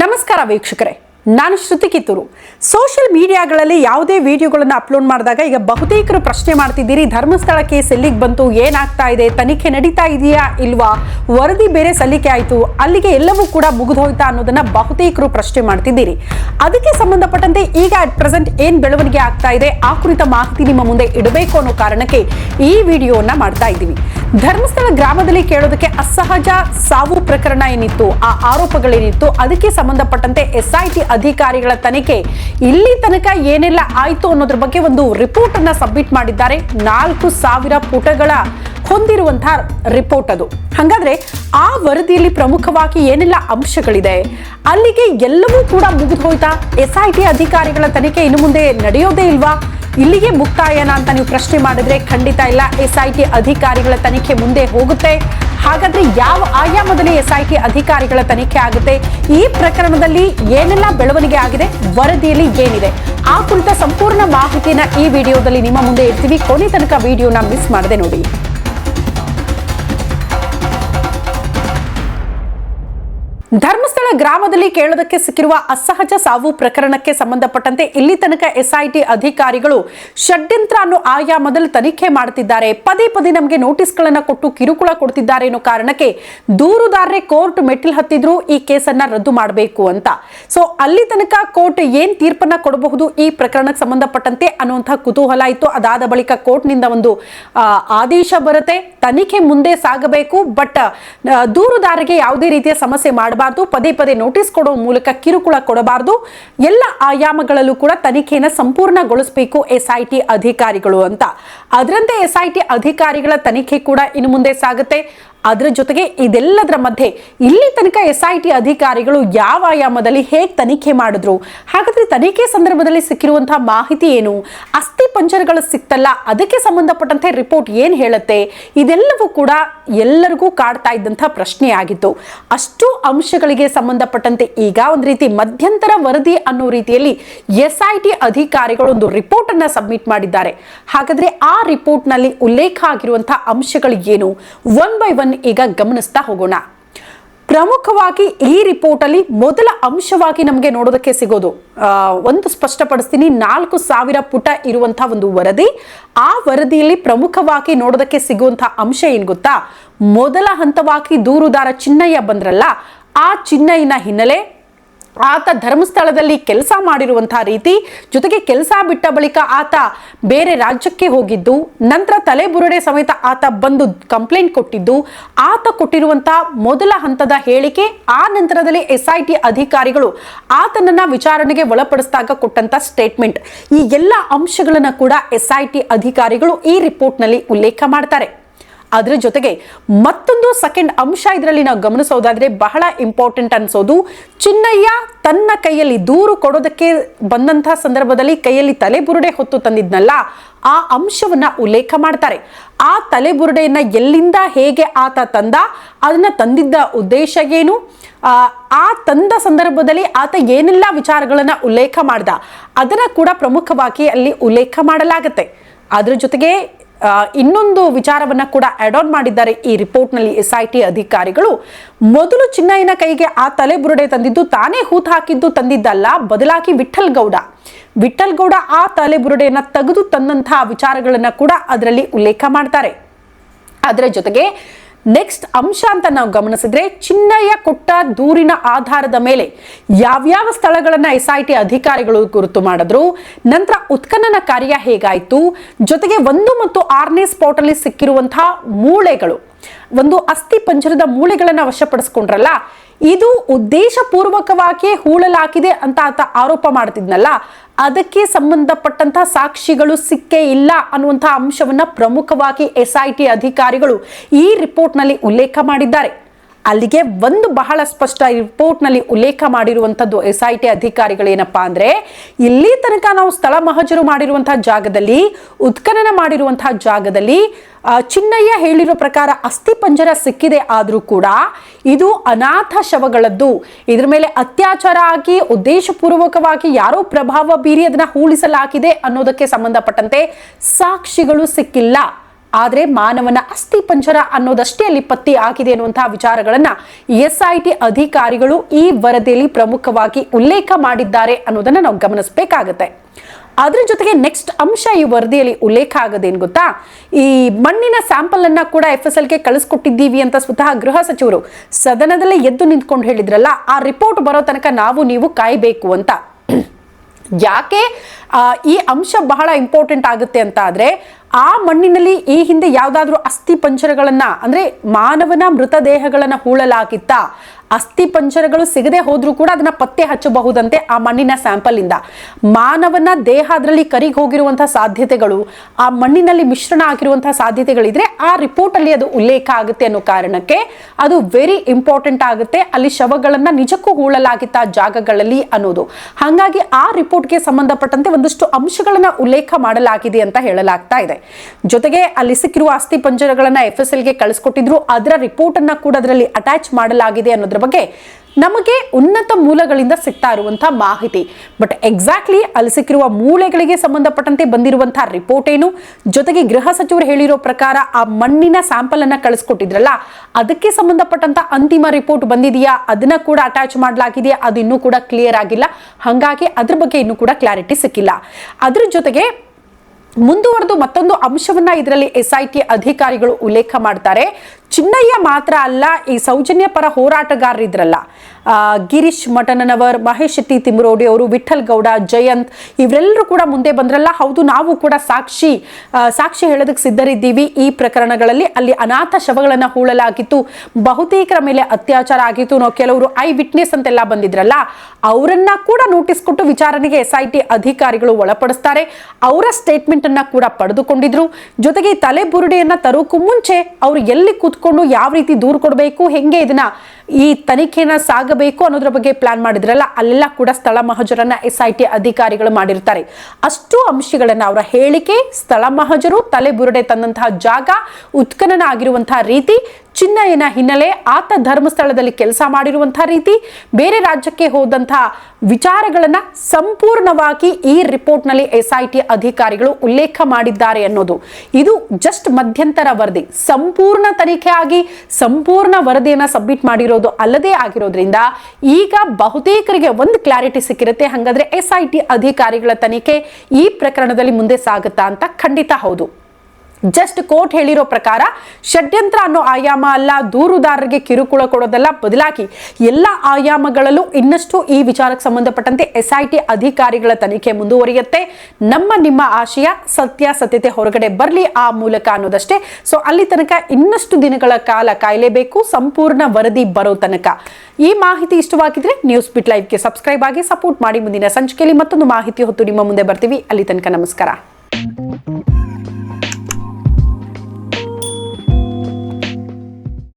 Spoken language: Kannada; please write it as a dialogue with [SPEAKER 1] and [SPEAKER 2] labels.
[SPEAKER 1] ನಮಸ್ಕಾರ ವೀಕ್ಷಕರೇ. ನಾನು ಶ್ರುತಿ ಕಿತ್ತೂರು. ಸೋಷಿಯಲ್ ಮೀಡಿಯಾಗಳಲ್ಲಿ ಯಾವುದೇ ವಿಡಿಯೋಗಳನ್ನು ಅಪ್ಲೋಡ್ ಮಾಡಿದಾಗ ಈಗ ಬಹುತೇಕರು ಪ್ರಶ್ನೆ ಮಾಡ್ತಿದ್ದೀರಿ, ಧರ್ಮಸ್ಥಳ ಕೇಸ್ ಎಲ್ಲಿಗೆ ಬಂತು, ಏನಾಗ್ತಾ ಇದೆ, ತನಿಖೆ ನಡೀತಾ ಇದೆಯಾ ಇಲ್ವಾ, ವರದಿ ಬೇರೆ ಸಲ್ಲಿಕೆ ಆಯಿತು, ಅಲ್ಲಿಗೆ ಎಲ್ಲವೂ ಕೂಡ ಮುಗಿದೋಯ್ತಾ ಅನ್ನೋದನ್ನ ಬಹುತೇಕರು ಪ್ರಶ್ನೆ ಮಾಡ್ತಿದ್ದೀರಿ. ಅದಕ್ಕೆ ಸಂಬಂಧಪಟ್ಟಂತೆ ಈಗ ಅಟ್ ಪ್ರೆಸೆಂಟ್ ಏನು ಬೆಳವಣಿಗೆ ಆಗ್ತಾ ಇದೆ, ಆ ಕುರಿತ ಮಾಹಿತಿ ನಿಮ್ಮ ಮುಂದೆ ಇಡಬೇಕು ಅನ್ನೋ ಕಾರಣಕ್ಕೆ ಈ ವಿಡಿಯೋವನ್ನ ಮಾಡ್ತಾ ಇದ್ದೀವಿ. ಧರ್ಮಸ್ಥಳ ಗ್ರಾಮದಲ್ಲಿ ಕೇಳೋದಕ್ಕೆ ಅಸಹಜ ಸಾವು ಪ್ರಕರಣ ಏನಿತ್ತು? ಆ ಆರೋಪಗಳೇನಿತ್ತು? ಅದಕ್ಕೆ ಸಂಬಂಧಪಟ್ಟಂತೆ ಎಸ್ಐಟಿ ಅಧಿಕಾರಿಗಳ ತನಿಖೆ. ಇಲ್ಲಿ ತನಕ ಏನೆಲ್ಲ ಆಯ್ತು ಅನ್ನೋದ್ರ ಬಗ್ಗೆ ಒಂದು ರಿಪೋರ್ಟ್ ಅನ್ನ ಸಬ್ಮಿಟ್ ಮಾಡಿದ್ದಾರೆ. ನಾಲ್ಕು ಸಾವಿರ ಪುಟಗಳ ಹೊಂದಿರುವಂತಹ ರಿಪೋರ್ಟ್ ಅದು. ಹಾಗಾದ್ರೆ ಆ ವರದಿಯಲ್ಲಿ ಪ್ರಮುಖವಾಗಿ ಏನೆಲ್ಲ ಅಂಶಗಳಿದೆ? ಅಲ್ಲಿಗೆ ಎಲ್ಲವೂ ಕೂಡ ಮುಗಿದು ಹೋಯ್ತಾ ಎಸ್ಐಟಿ ಅಧಿಕಾರಿಗಳ ತನಿಖೆ ಇನ್ನು ಮುಂದೆ ನಡೆಯೋದೇ ಇಲ್ವಾ? ಇಲ್ಲಿಗೆ ಮುಕ್ತಾಯನ ಅಂತ ನೀವು ಪ್ರಶ್ನೆ ಮಾಡಿದ್ರೆ ಖಂಡಿತ ಇಲ್ಲ. ಎಸ್ ಐ ಟಿ ಅಧಿಕಾರಿಗಳ ತನಿಖೆ ಮುಂದೆ ಹೋಗುತ್ತೆ. ಹಾಗಾದ್ರೆ ಯಾವ ಆಯಾಮದಲ್ಲಿ ಎಸ್ ಐ ಟಿ ಅಧಿಕಾರಿಗಳ ತನಿಖೆ ಆಗುತ್ತೆ? ಈ ಪ್ರಕರಣದಲ್ಲಿ ಏನೆಲ್ಲ ಬೆಳವಣಿಗೆ ಆಗಿದೆ? ವರದಿಯಲ್ಲಿ ಏನಿದೆ? ಆ ಕುರಿತ ಸಂಪೂರ್ಣ ಮಾಹಿತಿಯನ್ನ ಈ ವಿಡಿಯೋದಲ್ಲಿ ನಿಮ್ಮ ಮುಂದೆ ಇರ್ತೀವಿ. ಕೊನೆ ತನಕ ವಿಡಿಯೋನ ಮಿಸ್ ಮಾಡದೆ ನೋಡಿ. ಧರ್ಮಸ್ಥಳ ಗ್ರಾಮದಲ್ಲಿ ಕೇಳೋದಕ್ಕೆ ಸಿಕ್ಕಿರುವ ಅಸಹಜ ಸಾವು ಪ್ರಕರಣಕ್ಕೆ ಸಂಬಂಧಪಟ್ಟಂತೆ ಇಲ್ಲಿ ತನಕ ಎಸ್ಐಟಿ ಅಧಿಕಾರಿಗಳು ಷಡ್ಯಂತ್ರ ಅನ್ನೋ ಆಯಾಮದಲ್ಲಿ ತನಿಖೆ ಮಾಡುತ್ತಿದ್ದಾರೆ. ಪದೇ ಪದೇ ನಮಗೆ ನೋಟಿಸ್ಗಳನ್ನು ಕೊಟ್ಟು ಕಿರುಕುಳ ಕೊಡ್ತಿದ್ದಾರೆ ಅನ್ನೋ ಕಾರಣಕ್ಕೆ ದೂರುದಾರರೇ ಕೋರ್ಟ್ ಮೆಟ್ಟಿಲು ಹತ್ತಿದ್ರು, ಈ ಕೇಸನ್ನ ರದ್ದು ಮಾಡಬೇಕು ಅಂತ. ಸೊ ಅಲ್ಲಿ ತನಕ ಕೋರ್ಟ್ ಏನ್ ತೀರ್ಪನ್ನ ಕೊಡಬಹುದು ಈ ಪ್ರಕರಣಕ್ಕೆ ಸಂಬಂಧಪಟ್ಟಂತೆ ಅನ್ನುವಂತಹ ಕುತೂಹಲ ಇತ್ತು. ಅದಾದ ಬಳಿಕ ಕೋರ್ಟ್ನಿಂದ ಒಂದು ಆದೇಶ ಬರುತ್ತೆ. ತನಿಖೆ ಮುಂದೆ ಸಾಗಬೇಕು, ಬಟ್ ದೂರುದಾರರಿಗೆ ಯಾವುದೇ ರೀತಿಯ ಸಮಸ್ಯೆ ಮಾಡಬಾರ್ದು. ಪದೇ ಪದೇ ನೋಟಿಸ್ ಕೊಡೋ ಮೂಲಕ ಕಿರುಕುಳ ಕೊಡಬಾರ್ದು. ಎಲ್ಲ ಆಯಾಮಗಳಲ್ಲೂ ಕೂಡ ತನಿಖೆಯನ್ನು ಸಂಪೂರ್ಣಗೊಳಿಸಬೇಕು ಎಸ್ ಐ ಟಿ ಅಧಿಕಾರಿಗಳು ಅಂತ. ಅದರಂತೆ ಎಸ್ ಐ ಟಿ ಅಧಿಕಾರಿಗಳ ತನಿಖೆ ಕೂಡ ಇನ್ನು ಮುಂದೆ ಸಾಗುತ್ತೆ. ಅದರ ಜೊತೆಗೆ ಇದೆಲ್ಲದರ ಮಧ್ಯೆ ಇಲ್ಲಿ ತನಕ ಎಸ್ ಐ ಟಿ ಅಧಿಕಾರಿಗಳು ಯಾವ ಆಯಾಮದಲ್ಲಿ ಹೇಗೆ ತನಿಖೆ ಮಾಡಿದ್ರು? ಹಾಗಾದ್ರೆ ತನಿಖೆ ಸಂದರ್ಭದಲ್ಲಿ ಸಿಕ್ಕಿರುವಂತಹ ಮಾಹಿತಿ ಏನು? ಅಸ್ಥಿ ಪಂಜರಗಳು ಸಿಕ್ತಲ್ಲ, ಅದಕ್ಕೆ ಸಂಬಂಧಪಟ್ಟಂತೆ ರಿಪೋರ್ಟ್ ಏನು ಹೇಳುತ್ತೆ? ಇದೆಲ್ಲವೂ ಕೂಡ ಎಲ್ಲರಿಗೂ ಕಾಡ್ತಾ ಇದ್ದಂಥ ಪ್ರಶ್ನೆ ಆಗಿತ್ತು. ಅಷ್ಟು ಅಂಶಗಳಿಗೆ ಸಂಬಂಧಪಟ್ಟಂತೆ ಈಗ ಒಂದು ರೀತಿ ಮಧ್ಯಂತರ ವರದಿ ಅನ್ನೋ ರೀತಿಯಲ್ಲಿ ಎಸ್ ಐ ಟಿ ಅಧಿಕಾರಿಗಳು ಒಂದು ರಿಪೋರ್ಟ್ ಅನ್ನ ಸಬ್ಮಿಟ್ ಮಾಡಿದ್ದಾರೆ. ಹಾಗಾದ್ರೆ ಆ ರಿಪೋರ್ಟ್ನಲ್ಲಿ ಉಲ್ಲೇಖ ಆಗಿರುವಂತಹ ಅಂಶಗಳು ಏನು? ಒನ್ ಬೈ ಒನ್ ಈಗ ಗಮನಿಸ್ತಾ ಹೋಗೋಣ. ಪ್ರಮುಖವಾಗಿ ಈ ರಿಪೋರ್ಟ್ ಅಲ್ಲಿ ಮೊದಲ ಅಂಶವಾಗಿ ನಮಗೆ ನೋಡೋದಕ್ಕೆ ಸಿಗೋದು. ಒಂದು ಸ್ಪಷ್ಟಪಡಿಸ್ತೀನಿ, ನಾಲ್ಕು ಸಾವಿರ ಪುಟ ಇರುವಂತಹ ಒಂದು ವರದಿ. ಆ ವರದಿಯಲ್ಲಿ ಪ್ರಮುಖವಾಗಿ ನೋಡೋದಕ್ಕೆ ಸಿಗುವಂತಹ ಅಂಶ ಏನ್ ಗೊತ್ತಾ? ಮೊದಲ ಹಂತವಾಗಿ ದೂರುದಾರ ಚಿನ್ನಯ್ಯ ಬಂದ್ರಲ್ಲ, ಆ ಚಿನ್ನಯ್ಯನ ಹಿನ್ನೆಲೆ ಆತ ಧರ್ಮಸ್ಥಳದಲ್ಲಿ ಕೆಲಸ ಮಾಡಿರುವಂತಹ ರೀತಿ, ಜೊತೆಗೆ ಕೆಲಸ ಬಿಟ್ಟ ಬಳಿಕ ಆತ ಬೇರೆ ರಾಜ್ಯಕ್ಕೆ ಹೋಗಿದ್ದು, ನಂತರ ತಲೆಬುರುಡೆ ಸಮೇತ ಆತ ಬಂದು ಕಂಪ್ಲೇಂಟ್ ಕೊಟ್ಟಿದ್ದು, ಆತ ಕೊಟ್ಟಿರುವಂತಹ ಮೊದಲ ಹಂತದ ಹೇಳಿಕೆ, ಆ ನಂತರದಲ್ಲಿ ಎಸ್ ಐ ಟಿ ಅಧಿಕಾರಿಗಳು ಆತನನ್ನ ವಿಚಾರಣೆಗೆ ಒಳಪಡಿಸಿದಾಗ ಕೊಟ್ಟಂತ ಸ್ಟೇಟ್ಮೆಂಟ್ ಈ ಎಲ್ಲ ಅಂಶಗಳನ್ನು ಕೂಡ ಎಸ್ ಐ ಟಿ ಅಧಿಕಾರಿಗಳು ಈ ರಿಪೋರ್ಟ್ನಲ್ಲಿ ಉಲ್ಲೇಖ ಮಾಡ್ತಾರೆ. ಅದರ ಜೊತೆಗೆ ಮತ್ತೊಂದು ಸೆಕೆಂಡ್ ಅಂಶ ಇದರಲ್ಲಿ ನಾವು ಗಮನಿಸೋದಾದ್ರೆ ಬಹಳ ಇಂಪಾರ್ಟೆಂಟ್ ಅನ್ಸೋದು ಚಿನ್ನಯ್ಯ ತನ್ನ ಕೈಯಲ್ಲಿ ದೂರು ಕೊಡೋದಕ್ಕೆ ಬಂದಂತಹ ಸಂದರ್ಭದಲ್ಲಿ ಕೈಯಲ್ಲಿ ತಲೆಬುರುಡೆ ಹೊತ್ತು ತಂದಿದ್ನಲ್ಲ ಆ ಅಂಶವನ್ನ ಉಲ್ಲೇಖ ಮಾಡ್ತಾರೆ. ಆ ತಲೆಬುರುಡೆಯನ್ನ ಎಲ್ಲಿಂದ ಹೇಗೆ ಆತ ತಂದ ಅದನ್ನ ತಂದಿದ್ದ ಉದ್ದೇಶ ಏನು? ಆ, ತಂದ ಸಂದರ್ಭದಲ್ಲಿ ಆತ ಏನೆಲ್ಲ ವಿಚಾರಗಳನ್ನ ಉಲ್ಲೇಖ ಮಾಡ್ದ ಅದನ್ನ ಕೂಡ ಪ್ರಮುಖವಾಗಿ ಅಲ್ಲಿ ಉಲ್ಲೇಖ ಮಾಡಲಾಗುತ್ತೆ. ಅದ್ರ ಜೊತೆಗೆ ಇನ್ನೊಂದು ವಿಚಾರವನ್ನ ಕೂಡ ಆಡ್ ಆನ್ ಮಾಡಿದ್ದಾರೆ ಈ ರಿಪೋರ್ಟ್ನಲ್ಲಿ ಎಸ್ ಐ ಟಿ ಅಧಿಕಾರಿಗಳು. ಮೊದಲು ಚಿನ್ನಯ್ಯನ ಕೈಗೆ ಆ ತಲೆಬುರುಡೆ ತಂದಿದ್ದು ತಾನೇ ಹೂತ್ ಹಾಕಿದ್ದು ತಂದಿದ್ದಲ್ಲ, ಬದಲಾಗಿ ವಿಠಲ್ ಗೌಡ. ವಿಠಲ್ ಗೌಡ ಆ ತಲೆಬುರುಡೆಯನ್ನ ತೆಗೆದು ತಂದಂತಹ ವಿಚಾರಗಳನ್ನ ಕೂಡ ಅದರಲ್ಲಿ ಉಲ್ಲೇಖ ಮಾಡ್ತಾರೆ. ಅದರ ಜೊತೆಗೆ ನೆಕ್ಸ್ಟ್ ಅಂಶ ಅಂತ ನಾವು ಗಮನಿಸಿದ್ರೆ ಚಿನ್ನಯ್ಯ ಕೊಟ್ಟ ದೂರಿನ ಆಧಾರದ ಮೇಲೆ ಯಾವ್ಯಾವ ಸ್ಥಳಗಳನ್ನ ಟಿ ಅಧಿಕಾರಿಗಳು ಗುರುತು ಮಾಡಿದ್ರು, ನಂತರ ಉತ್ಖನನ ಕಾರ್ಯ ಹೇಗಾಯಿತು, ಜೊತೆಗೆ ಒಂದು ಮತ್ತು ಆರನೇ ಸ್ಪಾಟಲ್ಲಿ ಸಿಕ್ಕಿರುವಂತಹ ಮೂಳೆಗಳು. ಒಂದು ಅಸ್ಥಿ ಪಂಜರದ ಮೂಳೆಗಳನ್ನು ವಶಪಡಿಸ್ಕೊಂಡ್ರಲ್ಲ ಇದು ಉದ್ದೇಶಪೂರ್ವಕವಾಗಿ ಹೂಳಲಾಗಿದೆ ಅಂತ ಆತ ಆರೋಪ ಮಾಡ್ತಿದ್ನಲ್ಲ, ಅದಕ್ಕೆ ಸಂಬಂಧಪಟ್ಟಂತಹ ಸಾಕ್ಷಿಗಳು ಸಿಕ್ಕೇ ಇಲ್ಲ ಅನ್ನುವಂತಹ ಅಂಶವನ್ನ ಪ್ರಮುಖವಾಗಿ ಎಸ್ ಐ ಟಿ ಅಧಿಕಾರಿಗಳು ಈ ರಿಪೋರ್ಟ್ನಲ್ಲಿ ಉಲ್ಲೇಖ ಮಾಡಿದ್ದಾರೆ. ಅಲ್ಲಿಗೆ ಒಂದು ಬಹಳ ಸ್ಪಷ್ಟ ರಿಪೋರ್ಟ್ನಲ್ಲಿ ಉಲ್ಲೇಖ ಮಾಡಿರುವಂಥದ್ದು ಎಸ್ ಐ ಟಿ ಅಧಿಕಾರಿಗಳೇನಪ್ಪ ಅಂದ್ರೆ, ಇಲ್ಲಿ ತನಕ ನಾವು ಸ್ಥಳ ಮಹಜರು ಮಾಡಿರುವಂತಹ ಜಾಗದಲ್ಲಿ, ಉತ್ಖನನ ಮಾಡಿರುವಂತಹ ಜಾಗದಲ್ಲಿ ಚಿನ್ನಯ್ಯ ಹೇಳಿರೋ ಪ್ರಕಾರ ಅಸ್ಥಿ ಪಂಜರ ಸಿಕ್ಕಿದೆ ಆದರೂ ಕೂಡ ಇದು ಅನಾಥ ಶವಗಳದ್ದು. ಇದ್ರ ಮೇಲೆ ಅತ್ಯಾಚಾರ ಆಗಿ, ಉದ್ದೇಶಪೂರ್ವಕವಾಗಿ ಯಾರೋ ಪ್ರಭಾವ ಬೀರಿ ಅದನ್ನ ಹೂಳಿಸಲಾಗಿದೆ ಅನ್ನೋದಕ್ಕೆ ಸಂಬಂಧಪಟ್ಟಂತೆ ಸಾಕ್ಷಿಗಳು ಸಿಕ್ಕಿಲ್ಲ. ಆದರೆ ಮಾನವನ ಅಸ್ಥಿ ಪಂಜರ ಅನ್ನೋದಷ್ಟೇ ಅಲ್ಲಿ ಪತ್ತಿ ಆಗಿದೆ ಅನ್ನುವಂತಹ ವಿಚಾರಗಳನ್ನ ಎಸ್ ಐ ಟಿ ಅಧಿಕಾರಿಗಳು ಈ ವರದಿಯಲ್ಲಿ ಪ್ರಮುಖವಾಗಿ ಉಲ್ಲೇಖ ಮಾಡಿದ್ದಾರೆ ಅನ್ನೋದನ್ನ ನಾವು ಗಮನಿಸಬೇಕಾಗತ್ತೆ. ಅದ್ರ ಜೊತೆಗೆ ನೆಕ್ಸ್ಟ್ ಅಂಶ ಈ ವರದಿಯಲ್ಲಿ ಉಲ್ಲೇಖ ಆಗೋದೇನು ಗೊತ್ತಾ? ಈ ಮಣ್ಣಿನ ಸ್ಯಾಂಪಲ್ ಅನ್ನ ಕೂಡ ಎಫ್ ಎಸ್ ಎಲ್ಗೆ ಕಳಿಸ್ಕೊಟ್ಟಿದ್ದೀವಿ ಅಂತ ಸ್ವತಃ ಗೃಹ ಸಚಿವರು ಸದನದಲ್ಲೇ ಎದ್ದು ನಿಂತ್ಕೊಂಡು ಹೇಳಿದ್ರಲ್ಲ, ಆ ರಿಪೋರ್ಟ್ ಬರೋ ತನಕ ನಾವು ನೀವು ಕಾಯಬೇಕು ಅಂತ. ಯಾಕೆ? ಈ ಅಂಶ ಬಹಳ ಇಂಪಾರ್ಟೆಂಟ್ ಆಗುತ್ತೆ ಅಂತ ಆದ್ರೆ ಆ ಮಣ್ಣಿನಲ್ಲಿ ಈ ಹಿಂದೆ ಯಾವುದಾದ್ರೂ ಅಸ್ಥಿ ಪಂಜರಗಳನ್ನು ಅಂದ್ರೆ ಮಾನವನ ಮೃತದೇಹಗಳನ್ನ ಹೂಳಲಾಗಿತ್ತ ಅಸ್ಥಿ ಪಂಜರಗಳು ಸಿಗದೆ ಹೋದ್ರೂ ಕೂಡ ಅದನ್ನ ಪತ್ತೆ ಹಚ್ಚಬಹುದಂತೆ ಆ ಮಣ್ಣಿನ ಸ್ಯಾಂಪಲ್ ಇಂದ. ಮಾನವನ ದೇಹ ಅದರಲ್ಲಿ ಕರಿಗೆ ಹೋಗಿರುವಂತಹ ಸಾಧ್ಯತೆಗಳು, ಆ ಮಣ್ಣಿನಲ್ಲಿ ಮಿಶ್ರಣ ಆಗಿರುವಂತಹ ಸಾಧ್ಯತೆಗಳಿದ್ರೆ ಆ ರಿಪೋರ್ಟ್ ಅಲ್ಲಿ ಅದು ಉಲ್ಲೇಖ ಆಗುತ್ತೆ ಅನ್ನೋ ಕಾರಣಕ್ಕೆ ಅದು ವೆರಿ ಇಂಪಾರ್ಟೆಂಟ್ ಆಗುತ್ತೆ. ಅಲ್ಲಿ ಶವಗಳನ್ನ ನಿಜಕ್ಕೂ ಹೂಳಲಾಗಿತ್ತ ಜಾಗಗಳಲ್ಲಿ ಅನ್ನೋದು. ಹಾಗಾಗಿ ಆ ರಿಪೋರ್ಟ್ಗೆ ಸಂಬಂಧಪಟ್ಟಂತೆ ಒಂದಷ್ಟು ಅಂಶಗಳನ್ನ ಉಲ್ಲೇಖ ಮಾಡಲಾಗಿದೆ ಅಂತ ಹೇಳಲಾಗ್ತಾ ಇದೆ. ಜೊತೆಗೆ ಅಲ್ಲಿ ಸಿಕ್ಕಿರುವ ಅಸ್ಥಿ ಪಂಜರಗಳನ್ನ ಎಫ್ ಎಸ್ ಎಲ್ಗೆ ಕಳಿಸ್ಕೊಟ್ಟಿದ್ರು, ಅದರ ರಿಪೋರ್ಟ್ ಅನ್ನ ಕೂಡ ಅದರಲ್ಲಿ ಅಟ್ಯಾಚ್ ಮಾಡಲಾಗಿದೆ ಅನ್ನೋದ್ರ ಬಗ್ಗೆ ನಮಗೆ ಉನ್ನತ ಮೂಲಗಳಿಂದ ಸಿಗ್ತಾ ಇರುವಂತಹ ಮಾಹಿತಿ. ಬಟ್ ಎಕ್ಸಾಕ್ಟ್ಲಿ ಅಲ್ಲಿ ಸಿಕ್ಕಿರುವ ಮೂಳೆಗಳಿಗೆ ಸಂಬಂಧಪಟ್ಟಂತೆ ಬಂದಿರುವಂತಹ ರಿಪೋರ್ಟ್ ಏನು? ಜೊತೆಗೆ ಗೃಹ ಸಚಿವರು ಹೇಳಿರೋ ಪ್ರಕಾರ ಆ ಮಣ್ಣಿನ ಸ್ಯಾಂಪಲ್ ಅನ್ನ ಕಳಿಸ್ಕೊಟ್ಟಿದ್ರಲ್ಲ, ಅದಕ್ಕೆ ಸಂಬಂಧಪಟ್ಟಂತ ಅಂತಿಮ ರಿಪೋರ್ಟ್ ಬಂದಿದೆಯಾ? ಅದನ್ನ ಕೂಡ ಅಟ್ಯಾಚ್ ಮಾಡಲಾಗಿದೆಯಾ? ಅದು ಇನ್ನೂ ಕೂಡ ಕ್ಲಿಯರ್ ಆಗಿಲ್ಲ. ಹಾಗಾಗಿ ಅದ್ರ ಬಗ್ಗೆ ಇನ್ನೂ ಕೂಡ ಕ್ಲಾರಿಟಿ ಸಿಕ್ಕಿಲ್ಲ. ಅದ್ರ ಜೊತೆಗೆ ಮುಂದುವರೆದು ಮತ್ತೊಂದು ಅಂಶವನ್ನ ಇದರಲ್ಲಿ ಎಸ್ ಐ ಟಿ ಅಧಿಕಾರಿಗಳು ಉಲ್ಲೇಖ ಮಾಡ್ತಾರೆ. ಚಿನ್ನಯ್ಯ ಮಾತ್ರ ಅಲ್ಲ, ಈ ಸೌಜನ್ಯ ಪರ ಹೋರಾಟಗಾರರಿದ್ರಲ್ಲ ಗಿರೀಶ್ ಮಠನನವರ್ ಮಹೇಶ್ ಶೆಟ್ಟಿ ತಿಮ್ಮರೋಡಿ ಅವರು ವಿಠಲ್ ಗೌಡ, ಜಯಂತ್ ಇವರೆಲ್ಲರೂ ಕೂಡ ಮುಂದೆ ಬಂದ್ರಲ್ಲ. ಹೌದು, ನಾವು ಕೂಡ ಸಾಕ್ಷಿ ಸಾಕ್ಷಿ ಹೇಳೋದಕ್ಕೆ ಸಿದ್ಧರಿದ್ದೀವಿ ಈ ಪ್ರಕರಣಗಳಲ್ಲಿ. ಅಲ್ಲಿ ಅನಾಥ ಶವಗಳನ್ನು ಹೂಳಲಾಗಿತ್ತು. ಬಹುತೇಕರ ಮೇಲೆ ಅತ್ಯಾಚಾರ ಆಗಿತ್ತು ನಾವು ಕೆಲವರು ಐ ವಿಟ್ನೆಸ್ ಅಂತೆಲ್ಲ ಬಂದಿದ್ರಲ್ಲ. ಅವರನ್ನ ಕೂಡ ನೋಟಿಸ್ ಕೊಟ್ಟು ವಿಚಾರಣೆಗೆ ಎಸ್ ಐ ಟಿ ಅಧಿಕಾರಿಗಳು ಒಳಪಡಿಸ್ತಾರೆ. ಅವರ ಸ್ಟೇಟ್ಮೆಂಟ್ ಅನ್ನ ಕೂಡ ಪಡೆದುಕೊಂಡಿದ್ರು. ಜೊತೆಗೆ ತಲೆ ಬುರುಡೆಯನ್ನ ತರೋಕ್ಕೂ ಮುಂಚೆ ಅವರು ಎಲ್ಲಿ ಕೂತ್ಕೊಂಡು ಯಾವ ರೀತಿ ದೂರು ಕೊಡಬೇಕು, ಹೆಂಗೆ ಇದನ್ನ ಈ ತನಿಖೆನ ಸಾಗಬೇಕು ಅನ್ನೋದ್ರ ಬಗ್ಗೆ ಪ್ಲಾನ್ ಮಾಡಿದ್ರಲ್ಲ, ಅಲ್ಲೆಲ್ಲ ಕೂಡ ಸ್ಥಳ ಮಹಜರನ್ನ ಎಸ್ ಐ ಟಿ ಅಧಿಕಾರಿಗಳು ಮಾಡಿರ್ತಾರೆ. ಅಷ್ಟು ಅಂಶಗಳನ್ನ ಅವರ ಹೇಳಿಕೆ, ಸ್ಥಳ ಮಹಜರು, ತಲೆ ಬುರುಡೆ ತಂದಂತಹ ಜಾಗ, ಉತ್ಖನನ ಆಗಿರುವಂತಹ ರೀತಿ ಚಿನ್ನಯನ ಹಿನ್ನೆಲೆ ಆತ ಧರ್ಮಸ್ಥಳದಲ್ಲಿ ಕೆಲಸ ಮಾಡಿರುವಂತಹ ರೀತಿ ಬೇರೆ ರಾಜ್ಯಕ್ಕೆ ಹೋದಂತಹ ವಿಚಾರಗಳನ್ನು ಸಂಪೂರ್ಣವಾಗಿ ಈ ರಿಪೋರ್ಟ್ನಲ್ಲಿ ಎಸ್ ಐ ಟಿ ಅಧಿಕಾರಿಗಳು ಉಲ್ಲೇಖ ಮಾಡಿದ್ದಾರೆ ಅನ್ನೋದು. ಇದು ಜಸ್ಟ್ ಮಧ್ಯಂತರ ವರದಿ. ಸಂಪೂರ್ಣ ತನಿಖೆ ಆಗಿ ಸಂಪೂರ್ಣ ವರದಿಯನ್ನು ಸಬ್ಮಿಟ್ ಮಾಡಿರೋದು ಅಲ್ಲದೆ ಆಗಿರೋದ್ರಿಂದ ಈಗ ಬಹುತೇಕರಿಗೆ ಒಂದು ಕ್ಲಾರಿಟಿ ಸಿಕ್ಕಿರುತ್ತೆ. ಹಾಗಾದ್ರೆ ಎಸ್ ಐ ಟಿ ಅಧಿಕಾರಿಗಳ ತನಿಖೆ ಈ ಪ್ರಕರಣದಲ್ಲಿ ಮುಂದೆ ಸಾಗುತ್ತಾ ಅಂತ ಖಂಡಿತ ಹೌದು. ಜಸ್ಟ್ ಕೋರ್ಟ್ ಹೇಳಿರೋ ಪ್ರಕಾರ, ಷಡ್ಯಂತ್ರ ಅನ್ನೋ ಆಯಾಮ ಅಲ್ಲ, ದೂರುದಾರರಿಗೆ ಕಿರುಕುಳ ಕೊಡೋದಲ್ಲ ಬದಲಾಗಿ ಎಲ್ಲ ಆಯಾಮಗಳಲ್ಲೂ ಇನ್ನಷ್ಟು ಈ ವಿಚಾರಕ್ಕೆ ಸಂಬಂಧಪಟ್ಟಂತೆ ಎಸ್ ಐ ಟಿ ಅಧಿಕಾರಿಗಳ ತನಿಖೆ ಮುಂದುವರಿಯುತ್ತೆ. ನಮ್ಮ ನಿಮ್ಮ ಆಶಯ ಸತ್ಯಾಸತ್ಯತೆ ಹೊರಗಡೆ ಬರಲಿ ಆ ಮೂಲಕ ಅನ್ನೋದಷ್ಟೇ. ಸೊ ಅಲ್ಲಿ ತನಕ ಇನ್ನಷ್ಟು ದಿನಗಳ ಕಾಲ ಕಾಯಲೇಬೇಕು, ಸಂಪೂರ್ಣ ವರದಿ ಬರೋ ತನಕ. ಈ ಮಾಹಿತಿ ಇಷ್ಟವಾಗಿದ್ರೆ ನ್ಯೂಸ್ ಬಿಟ್ ಲೈವ್ಗೆ ಸಬ್ಸ್ಕ್ರೈಬ್ ಆಗಿ ಸಪೋರ್ಟ್ ಮಾಡಿ ಮುಂದಿನ ಸಂಚಿಕೆಯಲ್ಲಿ ಮತ್ತೊಂದು ಮಾಹಿತಿ ಹೊತ್ತು ನಿಮ್ಮ ಮುಂದೆ ಬರ್ತೀವಿ. ಅಲ್ಲಿ ತನಕ ನಮಸ್ಕಾರ.